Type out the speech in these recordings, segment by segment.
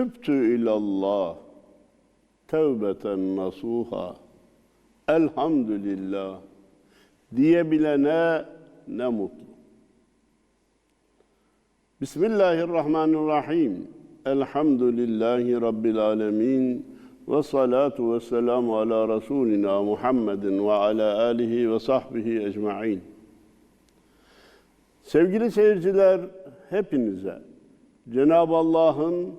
Tübtü ilallah tevbeten nasuha elhamdülillah diyebilene ne mutlu. Bismillahirrahmanirrahim. Elhamdülillahi Rabbil alemin. Ve salatu ve selamu ala Resulina Muhammedin ve ala alihi ve sahbihi ecma'in. Sevgili seyirciler, hepinize Cenab-ı Allah'ın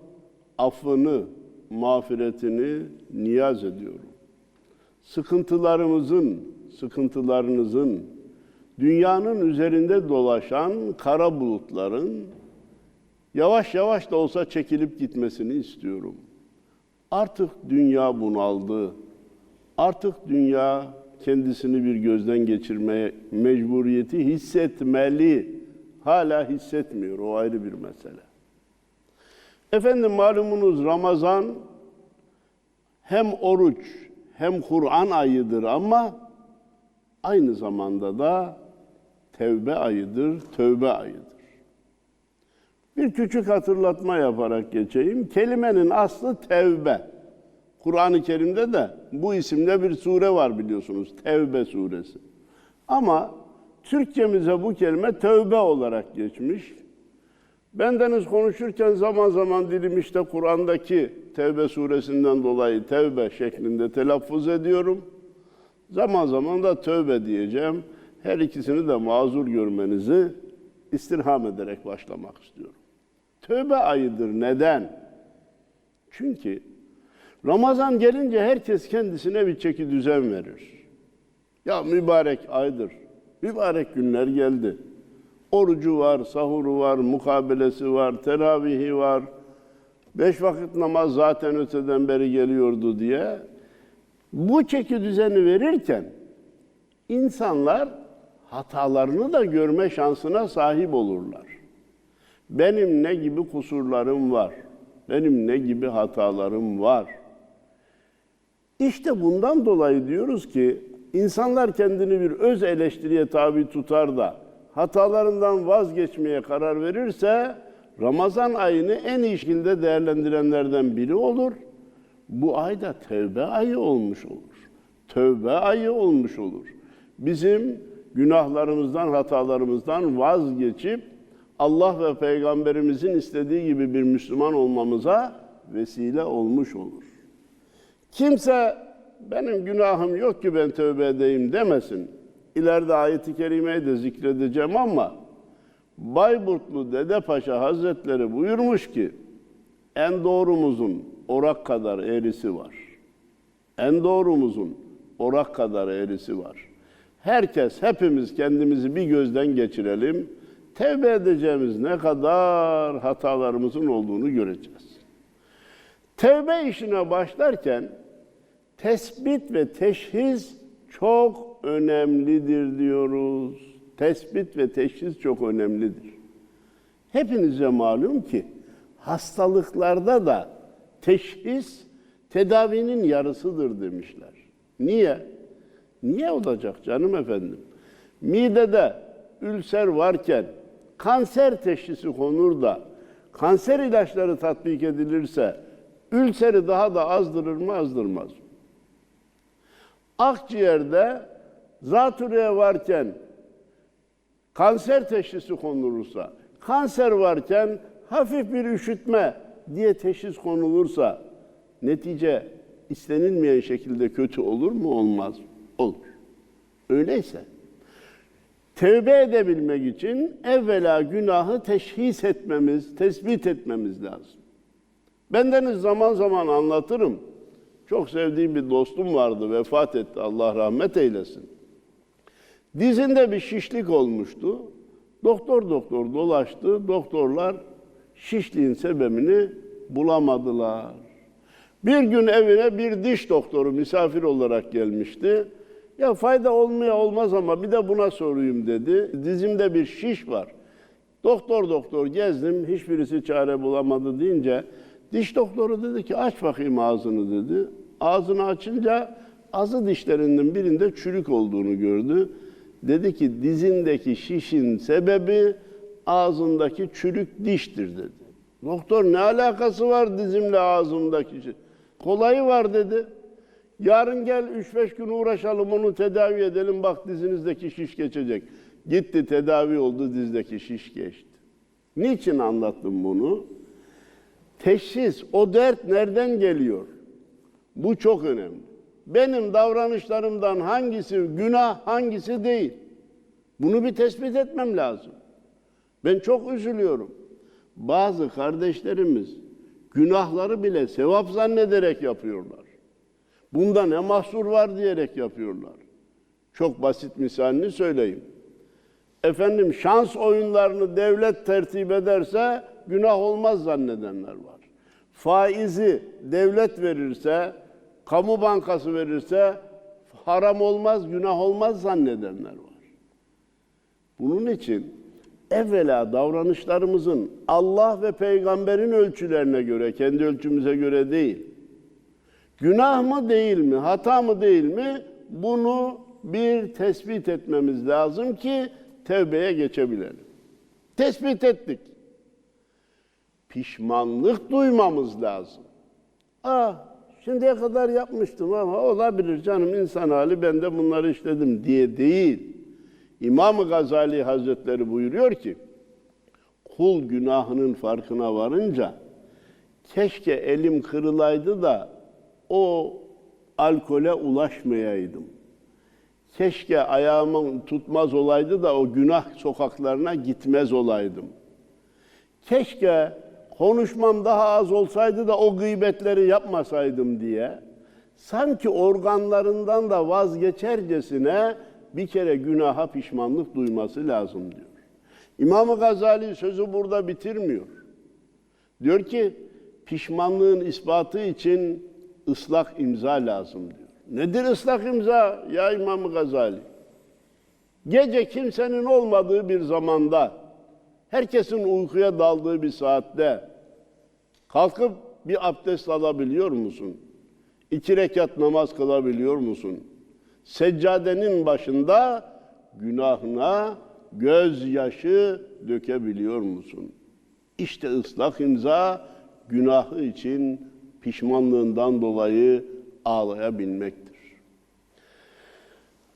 affını, mağfiretini niyaz ediyorum. Sıkıntılarımızın, sıkıntılarınızın, dünyanın üzerinde dolaşan kara bulutların yavaş yavaş da olsa çekilip gitmesini istiyorum. Artık dünya bunaldı. Artık dünya kendisini bir gözden geçirmeye mecburiyeti hissetmeli. Hala hissetmiyor. O ayrı bir mesele. Efendim malumunuz Ramazan hem oruç hem Kur'an ayıdır ama aynı zamanda da tevbe ayıdır, tövbe ayıdır. Bir küçük hatırlatma yaparak geçeyim. Kelimenin aslı tevbe. Kur'an-ı Kerim'de de bu isimde bir sure var biliyorsunuz. Tevbe suresi. Ama Türkçemize bu kelime tövbe olarak geçmiş. Bendeniz konuşurken zaman zaman dilim işte Kur'an'daki Tevbe suresinden dolayı tevbe şeklinde telaffuz ediyorum. Zaman zaman da tövbe diyeceğim. Her ikisini de mazur görmenizi istirham ederek başlamak istiyorum. Tövbe ayıdır. Neden? Çünkü Ramazan gelince herkes kendisine bir çeki düzen verir. Ya mübarek aydır. Mübarek günler geldi. Orucu var, sahuru var, mukabelesi var, teravihi var. Beş vakit namaz zaten öteden beri geliyordu diye. Bu çeki düzeni verirken insanlar hatalarını da görme şansına sahip olurlar. Benim ne gibi kusurlarım var? Benim ne gibi hatalarım var? İşte bundan dolayı diyoruz ki insanlar kendini bir öz eleştiriye tabi tutar da hatalarından vazgeçmeye karar verirse Ramazan ayını en iyi şekilde değerlendirenlerden biri olur. Bu ay da tevbe ayı olmuş olur. Tövbe ayı olmuş olur. Bizim günahlarımızdan, hatalarımızdan vazgeçip Allah ve Peygamberimizin istediği gibi bir Müslüman olmamıza vesile olmuş olur. Kimse benim günahım yok ki ben tövbe edeyim demesin. İleride ayeti kerimeyi de zikredeceğim ama Bayburtlu Dede Paşa Hazretleri buyurmuş ki en doğrumuzun orak kadar eğrisi var. En doğrumuzun orak kadar eğrisi var. Herkes, hepimiz kendimizi bir gözden geçirelim. Tevbe edeceğimiz ne kadar hatalarımızın olduğunu göreceğiz. Tevbe işine başlarken tespit ve teşhis çok önemlidir diyoruz. Tespit ve teşhis çok önemlidir. Hepinize malum ki hastalıklarda da teşhis tedavinin yarısıdır demişler. Niye? Niye olacak canım efendim? Midede ülser varken kanser teşhisi konur da kanser ilaçları tatbik edilirse ülseri daha da azdırır mı azdırmaz mı? Akciğerde zatürre varken kanser teşhisi konulursa, kanser varken hafif bir üşütme diye teşhis konulursa netice istenilmeyen şekilde kötü olur mu olmaz? Olur. Öyleyse tevbe edebilmek için evvela günahı teşhis etmemiz, tespit etmemiz lazım. Bendeniz zaman zaman anlatırım. Çok sevdiğim bir dostum vardı, vefat etti. Allah rahmet eylesin. Dizinde bir şişlik olmuştu. Doktor doktor dolaştı. Doktorlar şişliğin sebebini bulamadılar. Bir gün evine bir diş doktoru misafir olarak gelmişti. Ya fayda olmaya olmaz ama bir de buna sorayım dedi. Dizimde bir şiş var. Doktor doktor gezdim, hiçbirisi çare bulamadı deyince diş doktoru dedi ki aç bakayım ağzını dedi. Ağzını açınca azı dişlerinden birinde çürük olduğunu gördü. Dedi ki dizindeki şişin sebebi ağzındaki çürük diştir dedi. Doktor ne alakası var dizimle ağzımdaki şey? Kolayı var dedi. Yarın gel 3-5 gün uğraşalım onu tedavi edelim bak dizinizdeki şiş geçecek. Gitti tedavi oldu dizdeki şiş geçti. Niçin anlattım bunu? Teşhis, o dert nereden geliyor? Bu çok önemli. Benim davranışlarımdan hangisi günah, hangisi değil? Bunu bir tespit etmem lazım. Ben çok üzülüyorum. Bazı kardeşlerimiz günahları bile sevap zannederek yapıyorlar. Bunda ne mahsur var diyerek yapıyorlar. Çok basit misalini söyleyeyim. Efendim şans oyunlarını devlet tertip ederse günah olmaz zannedenler var. Faizi devlet verirse, kamu bankası verirse haram olmaz, günah olmaz zannedenler var. Bunun için evvela davranışlarımızın Allah ve peygamberin ölçülerine göre, kendi ölçümüze göre değil. Günah mı değil mi, hata mı değil mi? Bunu bir tespit etmemiz lazım ki tevbeye geçebilelim. Tespit ettik. Pişmanlık duymamız lazım. Ah, şimdiye kadar yapmıştım ama olabilir canım insan hali ben de bunları işledim diye değil. İmam Gazali Hazretleri buyuruyor ki, kul günahının farkına varınca keşke elim kırılaydı da o alkole ulaşmayaydım. Keşke ayağımın tutmaz olaydı da o günah sokaklarına gitmez olaydım. Keşke konuşmam daha az olsaydı da o gıybetleri yapmasaydım diye sanki organlarından da vazgeçercesine bir kere günaha pişmanlık duyması lazım diyor. İmam Gazali sözü burada bitirmiyor. Diyor ki pişmanlığın ispatı için ıslak imza lazım diyor. Nedir ıslak imza ya İmam Gazali? Gece kimsenin olmadığı bir zamanda, herkesin uykuya daldığı bir saatte kalkıp bir abdest alabiliyor musun? İki rekat namaz kılabiliyor musun? Seccadenin başında günahına gözyaşı dökebiliyor musun? İşte ıslak imza günahı için pişmanlığından dolayı ağlayabilmektir.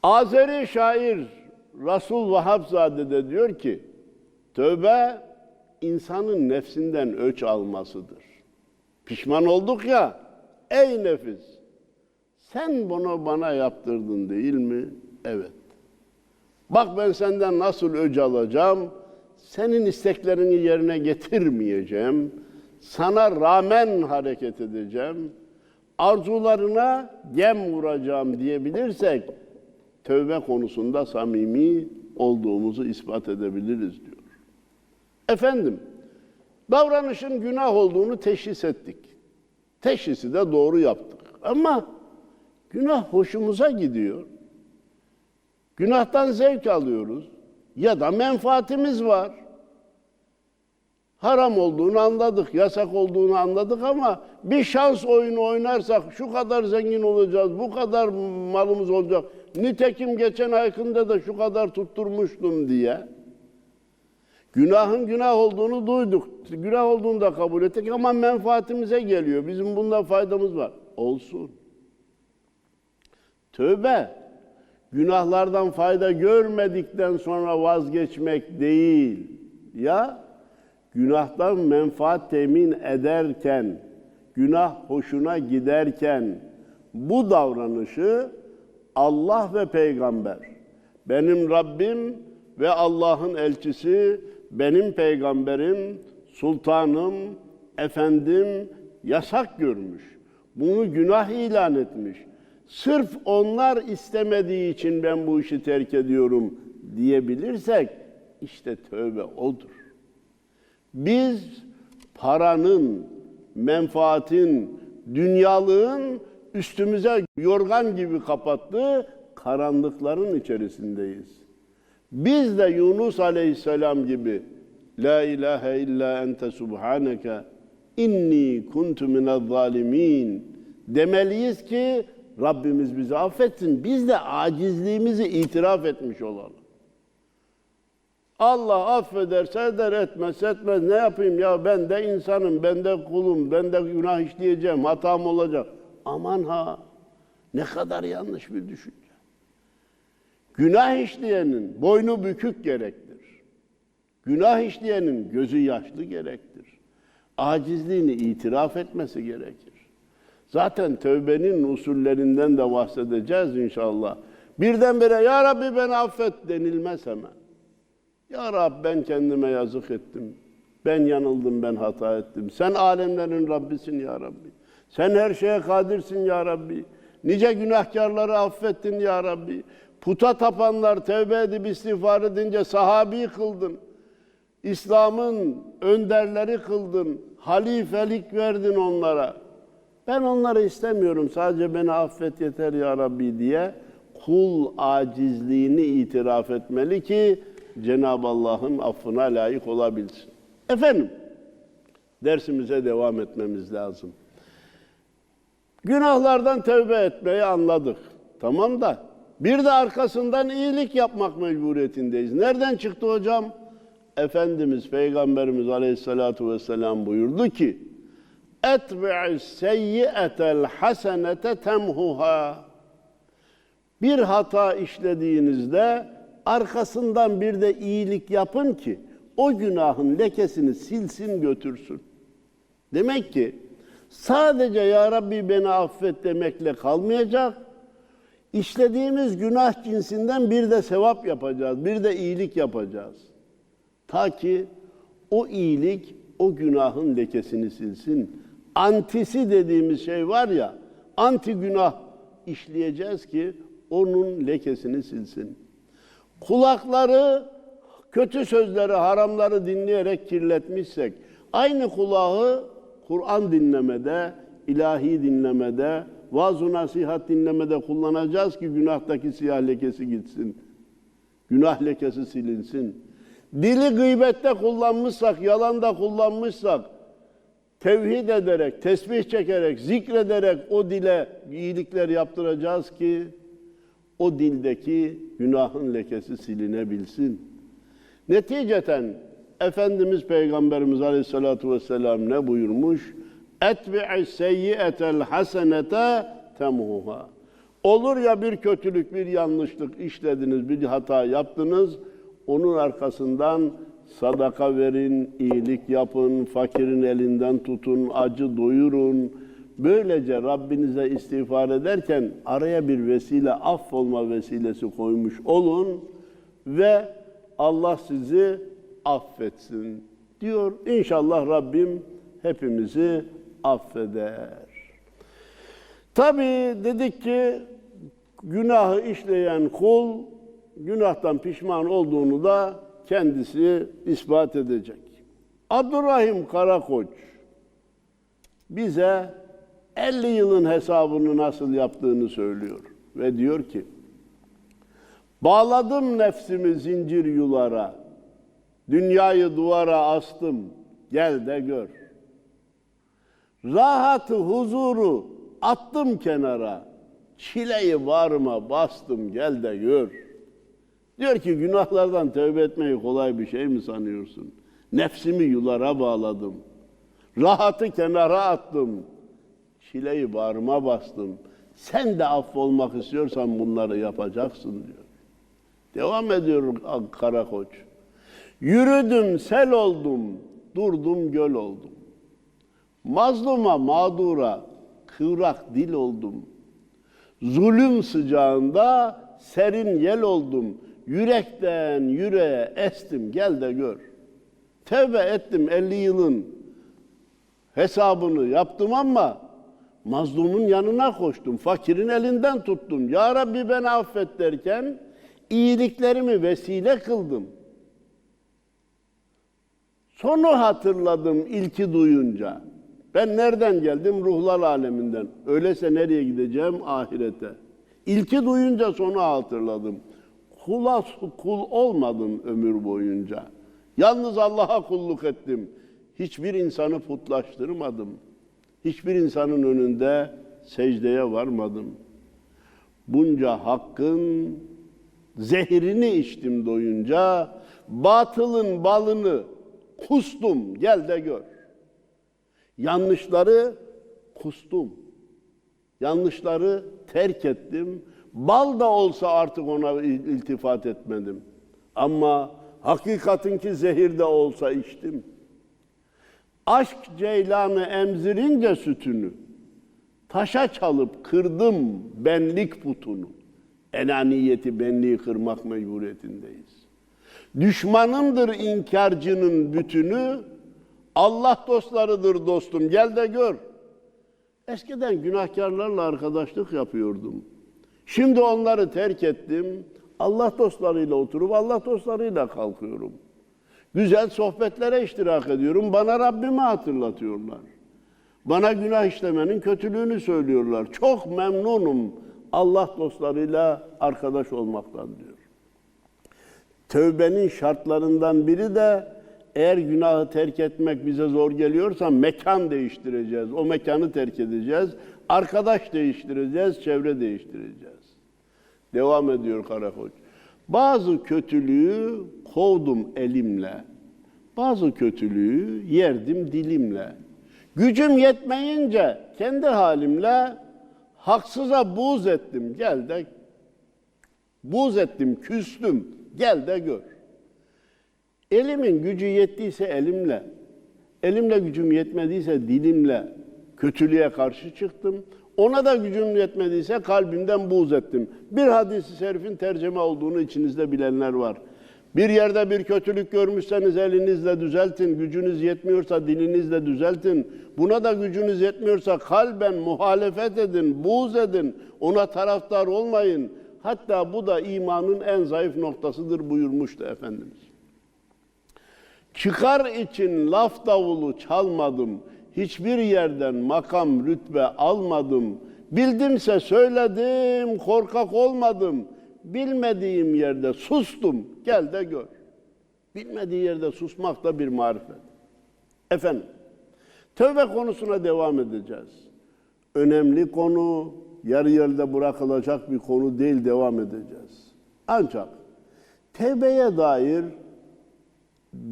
Azeri şair Rasul Vahapzade de diyor ki, tövbe insanın nefsinden öç almasıdır. Pişman olduk ya, ey nefis, sen bunu bana yaptırdın değil mi? Evet. Bak ben senden nasıl öc alacağım, senin isteklerini yerine getirmeyeceğim, sana rağmen hareket edeceğim, arzularına gem vuracağım diyebilirsek, tövbe konusunda samimi olduğumuzu ispat edebiliriz diyor. Efendim, davranışın günah olduğunu teşhis ettik. Teşhisi de doğru yaptık. Ama günah hoşumuza gidiyor. Günahtan zevk alıyoruz ya da menfaatimiz var. Haram olduğunu anladık, yasak olduğunu anladık ama bir şans oyunu oynarsak şu kadar zengin olacağız, bu kadar malımız olacak. Nitekim geçen aykında da şu kadar tutturmuştum diye. Günahın günah olduğunu duyduk. Günah olduğunu da kabul ettik ama menfaatimize geliyor. Bizim bundan faydamız var. Olsun. Tövbe günahlardan fayda görmedikten sonra vazgeçmek değil. Ya günahtan menfaat temin ederken, günah hoşuna giderken bu davranışı Allah ve peygamber, benim Rabbim ve Allah'ın elçisi, benim peygamberim, sultanım, efendim yasak görmüş. Bunu günah ilan etmiş. Sırf onlar istemediği için ben bu işi terk ediyorum diyebilirsek işte tövbe odur. Biz paranın, menfaatin, dünyalığın üstümüze yorgan gibi kapattığı karanlıkların içerisindeyiz. Biz de Yunus Aleyhisselam gibi La ilahe illa ente subhaneke inni kuntu minel zalimin demeliyiz ki Rabbimiz bizi affetsin. Biz de acizliğimizi itiraf etmiş olalım. Allah affederse eder, etmezse etmez. Ne yapayım ya ben de insanım, ben de kulum, ben de günah işleyeceğim, hatam olacak. Aman ha, ne kadar yanlış bir düşünce. Günah işleyenin boynu bükük gerektir. Günah işleyenin gözü yaşlı gerektir. Acizliğini itiraf etmesi gerekir. Zaten tövbenin usullerinden de bahsedeceğiz inşallah. Birdenbire ya Rabbi beni affet denilmez hemen. Ya Rab ben kendime yazık ettim. Ben yanıldım, ben hata ettim. Sen alemlerin Rabbisin ya Rabbi. Sen her şeye kadirsin ya Rabbi. Nice günahkarları affettin ya Rabbi. Puta tapanlar tevbe edip istiğfar edince sahabi kıldın. İslam'ın önderleri kıldın. Halifelik verdin onlara. Ben onları istemiyorum. Sadece beni affet yeter ya Rabbi diye kul acizliğini itiraf etmeli ki Cenab-ı Allah'ın affına layık olabilsin. Efendim, dersimize devam etmemiz lazım. Günahlardan tövbe etmeyi anladık. Tamam da bir de arkasından iyilik yapmak mecburiyetindeyiz. Nereden çıktı hocam? Efendimiz Peygamberimiz Aleyhisselatü Vesselam buyurdu ki etbi'is seyyi'etel hasenete temhuha bir hata işlediğinizde arkasından bir de iyilik yapın ki o günahın lekesini silsin götürsün. Demek ki sadece ya Rabbi beni affet demekle kalmayacak. İşlediğimiz günah cinsinden bir de sevap yapacağız, bir de iyilik yapacağız. Ta ki o iyilik o günahın lekesini silsin. Antisi dediğimiz şey var ya, anti günah işleyeceğiz ki onun lekesini silsin. Kulakları kötü sözleri, haramları dinleyerek kirletmişsek, aynı kulağı Kur'an dinlemede, ilahi dinlemede, vaaz-ı nasihat dinlemede kullanacağız ki günahtaki siyah lekesi gitsin. Günah lekesi silinsin. Dili gıybette kullanmışsak, yalanda kullanmışsak, tevhid ederek, tesbih çekerek, zikrederek o dile iyilikler yaptıracağız ki o dildeki günahın lekesi silinebilsin. Neticeten Efendimiz Peygamberimiz Aleyhisselatü Vesselam ne buyurmuş? Etbi'i seyyiyetel hasenete temhuha. Olur ya bir kötülük, bir yanlışlık işlediniz, bir hata yaptınız, onun arkasından sadaka verin, iyilik yapın, fakirin elinden tutun, acı doyurun. Böylece Rabbinize istiğfar ederken araya bir vesile, affolma vesilesi koymuş olun ve Allah sizi affetsin diyor. İnşallah Rabbim hepimizi affeder. Tabii dedik ki günahı işleyen kul günahtan pişman olduğunu da kendisi ispat edecek. Abdurrahim Karakoç bize 50 yılın hesabını nasıl yaptığını söylüyor ve diyor ki Bağladım nefsimi zincir yulara, dünyayı duvara astım, gel de gör. Rahatı, huzuru attım kenara, çileyi varma bastım, gel de gör. Diyor ki günahlardan tövbe etmeyi kolay bir şey mi sanıyorsun? Nefsimi yulara bağladım. Rahatı kenara attım. Çileyi bağrıma bastım. Sen de affolmak istiyorsan bunları yapacaksın diyor. Devam ediyor Karakoç. Yürüdüm, sel oldum, durdum, göl oldum. Mazluma, mağdura, kıvrak dil oldum. Zulüm sıcağında serin yel oldum. Yürekten yüreğe estim, gel de gör. Tevbe ettim 50 yılın hesabını yaptım ama mazlumun yanına koştum. Fakirin elinden tuttum. Ya Rabbi beni affet derken iyiliklerimi vesile kıldım. Sonu hatırladım ilki duyunca. Ben nereden geldim? Ruhlar aleminden. Öyleyse nereye gideceğim? Ahirete. İlki duyunca sonu hatırladım. Kula kul olmadım ömür boyunca. Yalnız Allah'a kulluk ettim. Hiçbir insanı putlaştırmadım. Hiçbir insanın önünde secdeye varmadım. Bunca hakkın Zehirini içtim doyunca, batılın balını kustum, gel de gör. Yanlışları kustum. Yanlışları terk ettim. Bal da olsa artık ona il- iltifat etmedim. Ama hakikatin ki zehir de olsa içtim. Aşk ceylanı emzirince sütünü, taşa çalıp kırdım benlik putunu. Enaniyeti benliği kırmak mecburiyetindeyiz. Düşmanındır inkarcının bütünü, Allah dostlarıdır dostum gel de gör. Eskiden günahkarlarla arkadaşlık yapıyordum. Şimdi onları terk ettim. Allah dostlarıyla oturup Allah dostlarıyla kalkıyorum. Güzel sohbetlere iştirak ediyorum. Bana Rabbimi hatırlatıyorlar. Bana günah işlemenin kötülüğünü söylüyorlar. Çok memnunum Allah dostlarıyla arkadaş olmaktan diyor. Tövbenin şartlarından biri de eğer günahı terk etmek bize zor geliyorsa mekan değiştireceğiz. O mekanı terk edeceğiz. Arkadaş değiştireceğiz, çevre değiştireceğiz. Devam ediyor Karakoç. Bazı kötülüğü kovdum elimle. Bazı kötülüğü yerdim dilimle. Gücüm yetmeyince kendi halimle haksıza buğz ettim. Gel de buğz ettim, küstüm. Gel de gör. Elimin gücü yettiyse elimle, elimle gücüm yetmediyse dilimle kötülüğe karşı çıktım. Ona da gücüm yetmediyse kalbimden buğz ettim. Bir hadisi şerifin tercüme olduğunu içinizde bilenler var. Bir yerde bir kötülük görmüşseniz elinizle düzeltin, gücünüz yetmiyorsa dilinizle düzeltin. Buna da gücünüz yetmiyorsa kalben muhalefet edin, buğz edin, ona taraftar olmayın. Hatta bu da imanın en zayıf noktasıdır buyurmuştu Efendimiz. Çıkar için laf davulu çalmadım. Hiçbir yerden makam rütbe almadım. Bildimse söyledim, korkak olmadım. Bilmediğim yerde sustum. Gel de gör. Bilmediği yerde susmak da bir marifet. Efendim, tövbe konusuna devam edeceğiz. Önemli konu, yarı yerde bırakılacak bir konu değil, devam edeceğiz. Ancak tevbeye dair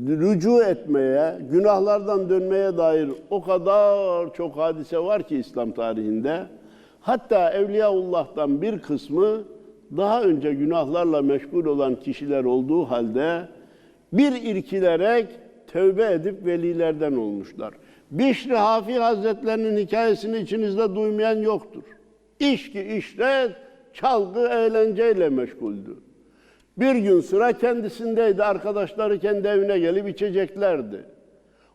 rücu etmeye, günahlardan dönmeye dair o kadar çok hadise var ki İslam tarihinde. Hatta Evliyaullah'tan bir kısmı daha önce günahlarla meşgul olan kişiler olduğu halde bir irkilerek tövbe edip velilerden olmuşlar. Bişri Hafi Hazretlerinin hikayesini içinizde duymayan yoktur. İşki işret, çalgı eğlenceyle meşguldü. Bir gün sıra kendisindeydi. Arkadaşları kendi evine gelip içeceklerdi.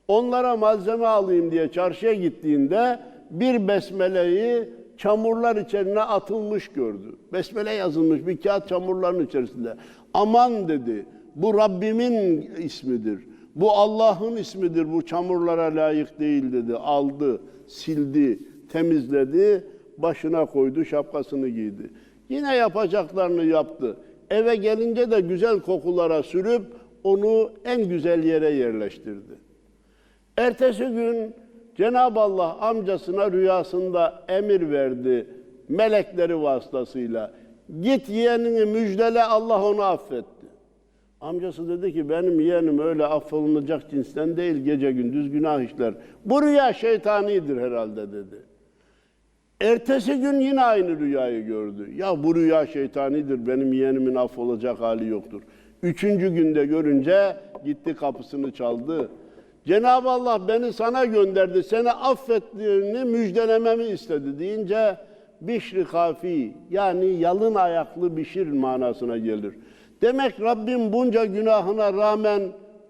Onlara malzeme alayım diye çarşıya gittiğinde bir besmeleyi çamurlar içerisine atılmış gördü. Besmele yazılmış bir kağıt çamurların içerisinde. Aman dedi. Bu Rabbimin ismidir. Bu Allah'ın ismidir. Bu çamurlara layık değil dedi. Aldı, sildi, temizledi, başına koydu, şapkasını giydi. Yine yapacaklarını yaptı. Eve gelince de güzel kokulara sürüp onu en güzel yere yerleştirdi. Ertesi gün Cenab-ı Allah amcasına rüyasında emir verdi melekleri vasıtasıyla. Git yeğenini müjdele Allah onu affetti. Amcası dedi ki benim yeğenim öyle affolunacak cinsten değil gece gündüz günah işler. Bu rüya şeytanidir herhalde dedi. Ertesi gün yine aynı rüyayı gördü. Ya bu rüya şeytanidir, benim yeğenimin affolacak hali yoktur. Üçüncü günde görünce gitti kapısını çaldı. Cenab-ı Allah beni sana gönderdi, seni affettiğini müjdelememi istedi deyince Bişri kafi yani yalın ayaklı bişir manasına gelir. Demek Rabbim bunca günahına rağmen,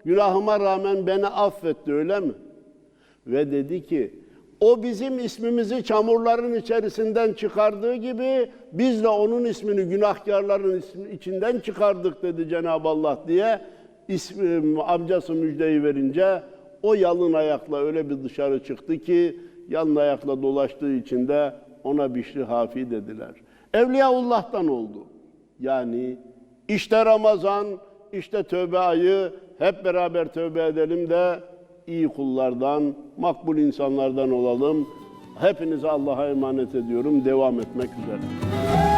günahıma rağmen beni affetti öyle mi? Ve dedi ki, o bizim ismimizi çamurların içerisinden çıkardığı gibi biz de onun ismini günahkarların içinden çıkardık dedi Cenab-ı Allah diye ismi, amcası müjdeyi verince o yalın ayakla öyle bir dışarı çıktı ki yalın ayakla dolaştığı için de ona Bişri Hafi dediler. Evliyaullah'tan oldu. Yani işte Ramazan, işte tövbe ayı hep beraber tövbe edelim de iyi kullardan, makbul insanlardan olalım. Hepinize Allah'a emanet ediyorum. Devam etmek üzere.